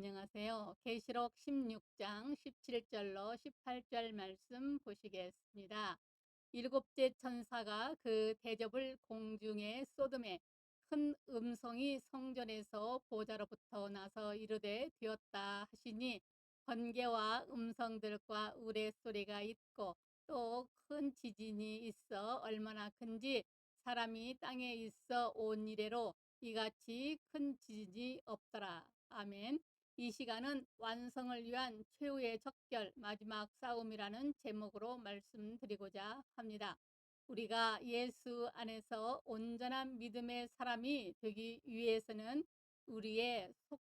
안녕하세요. 계시록 16장 17절로 18절 말씀 보시겠습니다. 일곱째 천사가 그 대접을 공중에 쏟음에 큰 음성이 성전에서 보좌로부터 나서 이르되 되었다 하시니 번개와 음성들과 우레소리가 있고 또 큰 지진이 있어 얼마나 큰지 사람이 땅에 있어 온 이래로 이같이 큰 지진이 없더라. 아멘. 이 시간은 완성을 위한 최후의 적결 마지막 싸움이라는 제목으로 말씀드리고자 합니다. 우리가 예수 안에서 온전한 믿음의 사람이 되기 위해서는 우리의 속,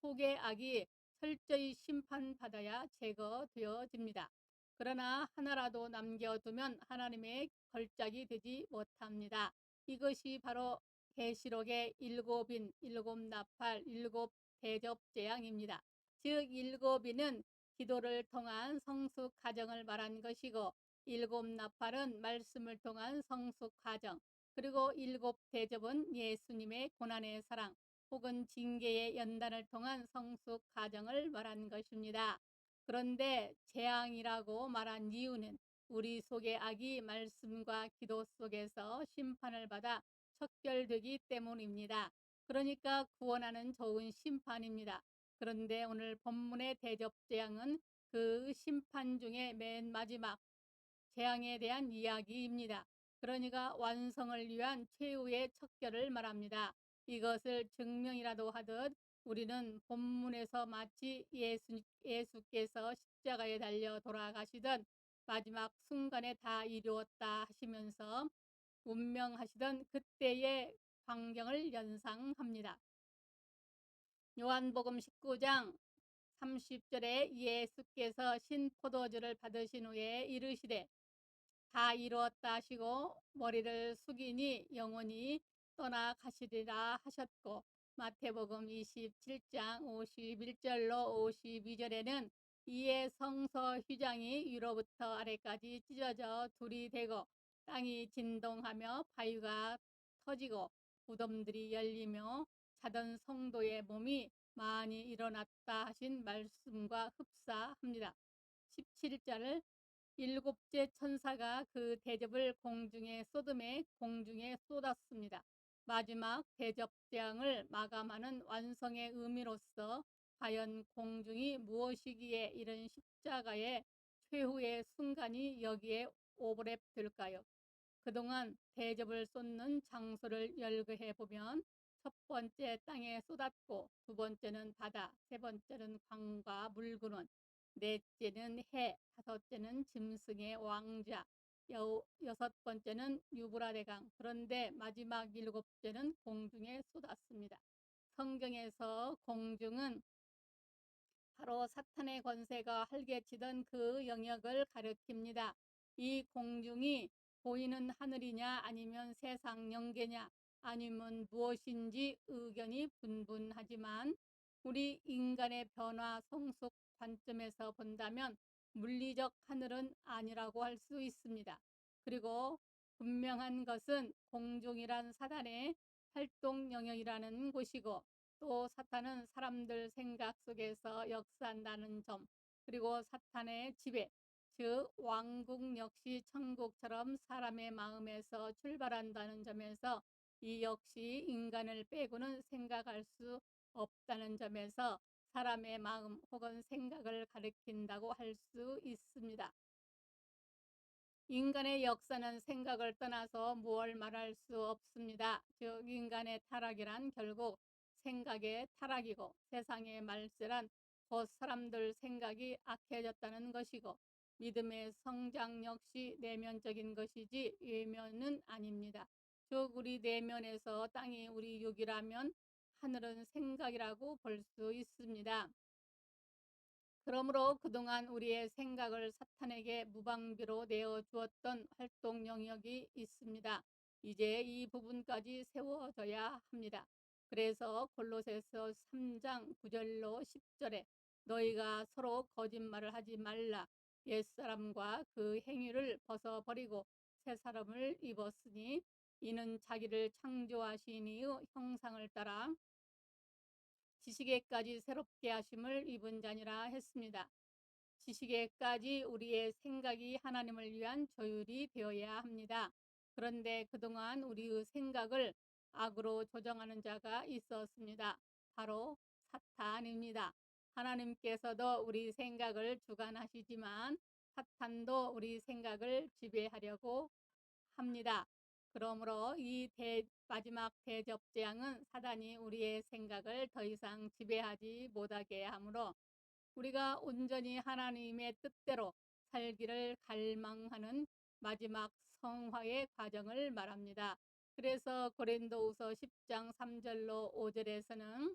속의 악이 철저히 심판받아야 제거되어집니다. 그러나 하나라도 남겨두면 하나님의 걸작이 되지 못합니다. 이것이 바로 계시록의 일곱인, 일곱 나팔, 일곱 대접 재앙입니다. 즉 일곱이는 기도를 통한 성숙 과정을 말한 것이고 일곱 나팔은 말씀을 통한 성숙 과정 그리고 일곱 대접은 예수님의 고난의 사랑 혹은 징계의 연단을 통한 성숙 과정을 말한 것입니다. 그런데 재앙이라고 말한 이유는 우리 속의 악이 말씀과 기도 속에서 심판을 받아 척결되기 때문입니다. 그러니까 구원하는 좋은 심판입니다. 그런데 오늘 본문의 대접 재앙은 그 심판 중에 맨 마지막 재앙에 대한 이야기입니다. 그러니까 완성을 위한 최후의 척결을 말합니다. 이것을 증명이라도 하듯 우리는 본문에서 마치 예수, 예수께서 십자가에 달려 돌아가시던 마지막 순간에 다 이루었다 하시면서 운명하시던 그때의 광경을 연상합니다. 요한복음 19장 30절에 예수께서 신포도주를 받으신 후에 이르시되 다 이루었다 하시고 머리를 숙이니 영원히 떠나가시리라 하셨고 마태복음 27장 51절로 52절에는 이에 성서 휘장이 위로부터 아래까지 찢어져 둘이 되고 땅이 진동하며 바위가 터지고 무덤들이 열리며 자던 성도의 몸이 많이 일어났다 하신 말씀과 흡사합니다. 17절 일곱째 천사가 그 대접을 공중에 쏟음에 공중에 쏟았습니다. 마지막 대접 재앙을 마감하는 완성의 의미로서 과연 공중이 무엇이기에 이런 십자가의 최후의 순간이 여기에 오버랩 될까요? 그동안 대접을 쏟는 장소를 열거해 보면 첫 번째 땅에 쏟았고 두 번째는 바다, 세 번째는 광과 물구는 넷째는 해, 다섯째는 짐승의 왕자, 여, 여섯 번째는 유브라데강 그런데 마지막 일곱째는 공중에 쏟았습니다. 성경에서 공중은 바로 사탄의 권세가 활개치던 그 영역을 가리킵니다. 이 공중이 보이는 하늘이냐 아니면 세상 영계냐 아니면 무엇인지 의견이 분분하지만 우리 인간의 변화 성숙 관점에서 본다면 물리적 하늘은 아니라고 할 수 있습니다. 그리고 분명한 것은 공중이란 사단의 활동 영역이라는 곳이고 또 사탄은 사람들 생각 속에서 역사한다는 점 그리고 사탄의 지배 즉 왕국 역시 천국처럼 사람의 마음에서 출발한다는 점에서 이 역시 인간을 빼고는 생각할 수 없다는 점에서 사람의 마음 혹은 생각을 가리킨다고 할 수 있습니다. 인간의 역사는 생각을 떠나서 무얼 말할 수 없습니다. 즉 인간의 타락이란 결국 생각의 타락이고 세상의 말세란 곧 사람들 생각이 악해졌다는 것이고 믿음의 성장 역시 내면적인 것이지 외면은 아닙니다. 즉 우리 내면에서 땅이 우리 육이라면 하늘은 생각이라고 볼 수 있습니다. 그러므로 그동안 우리의 생각을 사탄에게 무방비로 내어 주었던 활동 영역이 있습니다. 이제 이 부분까지 세워져야 합니다. 그래서 골로새서 3장 9절로 10절에 너희가 서로 거짓말을 하지 말라. 옛사람과 그 행위를 벗어버리고 새 사람을 입었으니 이는 자기를 창조하신 이의 형상을 따라 지식에까지 새롭게 하심을 입은 자니라 했습니다. 지식에까지 우리의 생각이 하나님을 위한 조율이 되어야 합니다. 그런데 그동안 우리의 생각을 악으로 조정하는 자가 있었습니다. 바로 사탄입니다. 하나님께서도 우리 생각을 주관하시지만 사탄도 우리 생각을 지배하려고 합니다. 그러므로 이 대, 마지막 대접 재앙은 사단이 우리의 생각을 더 이상 지배하지 못하게 하므로 우리가 온전히 하나님의 뜻대로 살기를 갈망하는 마지막 성화의 과정을 말합니다. 그래서 고린도후서 10장 3절로 5절에서는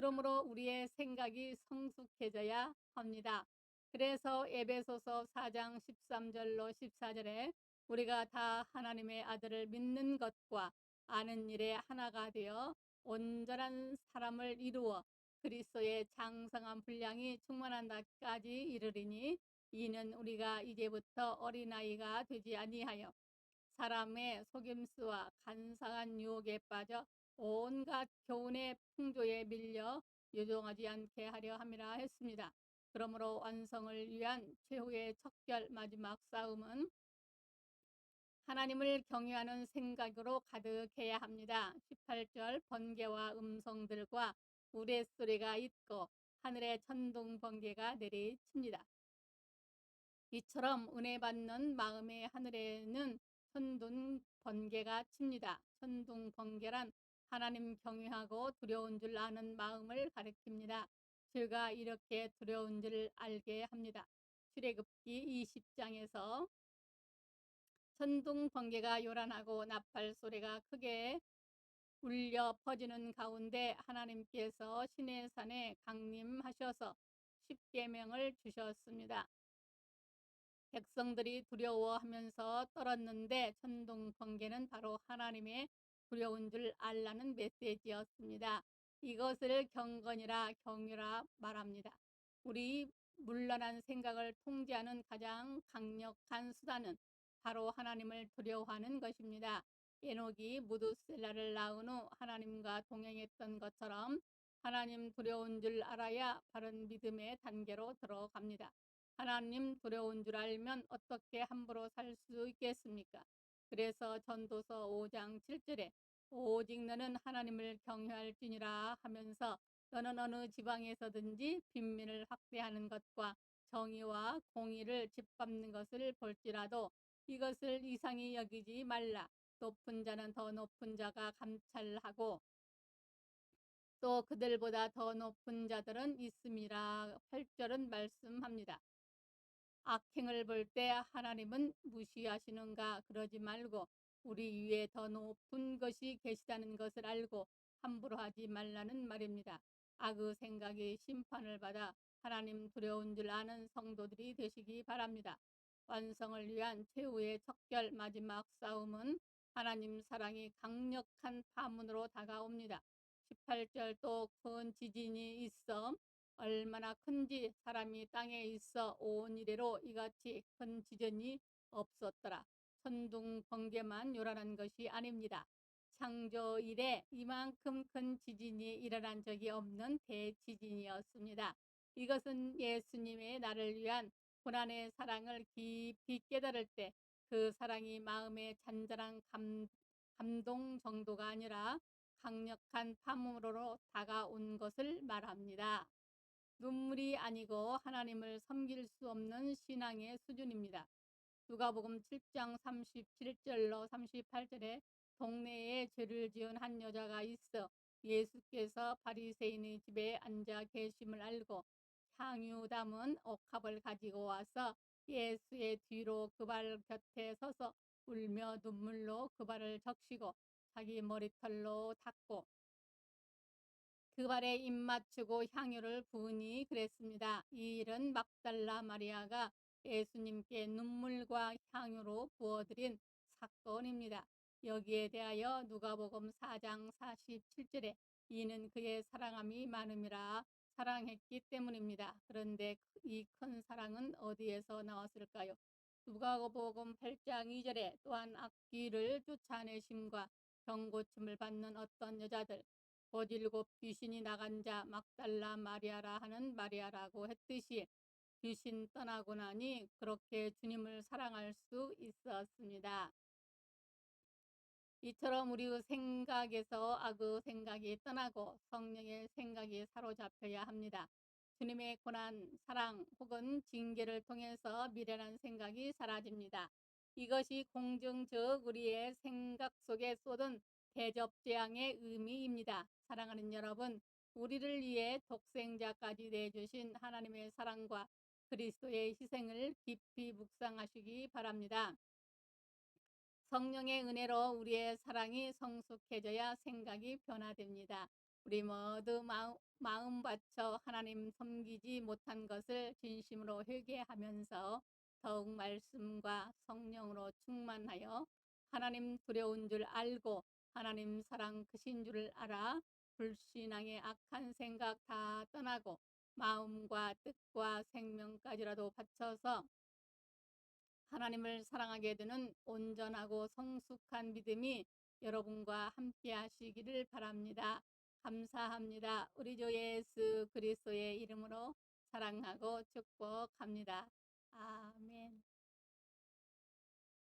그러므로 우리의 생각이 성숙해져야 합니다. 그래서 에베소서 4장 13절로 14절에 우리가 다 하나님의 아들을 믿는 것과 아는 일에 하나가 되어 온전한 사람을 이루어 그리스도의 장성한 분량이 충만한 날까지 이르리니 이는 우리가 이제부터 어린아이가 되지 아니하여 사람의 속임수와 간사한 유혹에 빠져 온갖 교훈의 풍조에 밀려 요동하지 않게 하려 함이라 했습니다. 그러므로 완성을 위한 최후의 척결 마지막 싸움은 하나님을 경외하는 생각으로 가득해야 합니다. 18절 번개와 음성들과 우레소리가 있고 하늘에 천둥 번개가 내리칩니다. 이처럼 은혜 받는 마음의 하늘에는 천둥 번개가 칩니다. 천둥 번개란 하나님 경외하고 두려운 줄 아는 마음을 가리킵니다. 제가 이렇게 두려운 줄 알게 합니다. 출애굽기 20장에서 천둥 번개가 요란하고 나팔 소리가 크게 울려 퍼지는 가운데 하나님께서 신의 산에 강림하셔서 십계명을 주셨습니다. 백성들이 두려워하면서 떨었는데 천둥 번개는 바로 하나님의 두려운 줄 알라는 메시지였습니다. 이것을 경건이라 경유라 말합니다. 우리 물란한 생각을 통제하는 가장 강력한 수단은 바로 하나님을 두려워하는 것입니다. 에녹이 무두셀라를 낳은 후 하나님과 동행했던 것처럼 하나님 두려운 줄 알아야 바른 믿음의 단계로 들어갑니다. 하나님 두려운 줄 알면 어떻게 함부로 살 수 있겠습니까? 그래서 전도서 5장 7절에 오직 너는 하나님을 경외할지니라 하면서 너는 어느 지방에서든지 빈민을 확대하는 것과 정의와 공의를 짓밟는 것을 볼지라도 이것을 이상히 여기지 말라. 높은 자는 더 높은 자가 감찰하고 또 그들보다 더 높은 자들은 있음이라 8절은 말씀합니다. 악행을 볼 때 하나님은 무시하시는가 그러지 말고 우리 위에 더 높은 것이 계시다는 것을 알고 함부로 하지 말라는 말입니다. 악의 생각이 심판을 받아 하나님 두려운 줄 아는 성도들이 되시기 바랍니다. 완성을 위한 최후의 척결 마지막 싸움은 하나님 사랑이 강력한 파문으로 다가옵니다. 18절 또 큰 지진이 있어 얼마나 큰지 사람이 땅에 있어 온 이래로 이같이 큰 지진이 없었더라. 천둥 번개만 요란한 것이 아닙니다. 창조 이래 이만큼 큰 지진이 일어난 적이 없는 대지진이었습니다. 이것은 예수님의 나를 위한 고난의 사랑을 깊이 깨달을 때 그 사랑이 마음의 잔잔한 감, 감동 정도가 아니라 강력한 파문으로 다가온 것을 말합니다. 눈물이 아니고 하나님을 섬길 수 없는 신앙의 수준입니다. 누가복음 7장 37절로 38절에 동네에 죄를 지은 한 여자가 있어 예수께서 바리새인의 집에 앉아 계심을 알고 향유 담은 옥합을 가지고 와서 예수의 뒤로 그 발 곁에 서서 울며 눈물로 그 발을 적시고 자기 머리털로 닦고 그 발에 입 맞추고 향유를 부으니 그랬습니다. 이 일은 막달라 마리아가 예수님께 눈물과 향유로 부어드린 사건입니다. 여기에 대하여 누가복음 4장 47절에 이는 그의 사랑함이 많음이라 사랑했기 때문입니다. 그런데 이 큰 사랑은 어디에서 나왔을까요? 누가복음 8장 2절에 또한 악귀를 쫓아내심과 병고침을 받는 어떤 여자들 곧 일곱 귀신이 나간 자 막달라 마리아라 하는 마리아라고 했듯이 귀신 떠나고 나니 그렇게 주님을 사랑할 수 있었습니다. 이처럼 우리의 생각에서 악의 생각이 떠나고 성령의 생각이 사로잡혀야 합니다. 주님의 고난, 사랑 혹은 징계를 통해서 미련한 생각이 사라집니다. 이것이 공정적 우리의 생각 속에 쏟은 대접재앙의 의미입니다. 사랑하는 여러분, 우리를 위해 독생자까지 내주신 하나님의 사랑과 그리스도의 희생을 깊이 묵상하시기 바랍니다. 성령의 은혜로 우리의 사랑이 성숙해져야 생각이 변화됩니다. 우리 모두 마음, 마음 바쳐 하나님 섬기지 못한 것을 진심으로 회개하면서 더욱 말씀과 성령으로 충만하여 하나님 두려운 줄 알고 하나님 사랑 크신 줄을 알아 불신앙의 악한 생각 다 떠나고 마음과 뜻과 생명까지라도 바쳐서 하나님을 사랑하게 되는 온전하고 성숙한 믿음이 여러분과 함께 하시기를 바랍니다. 감사합니다. 우리 주 예수 그리스도의 이름으로 사랑하고 축복합니다. 아멘.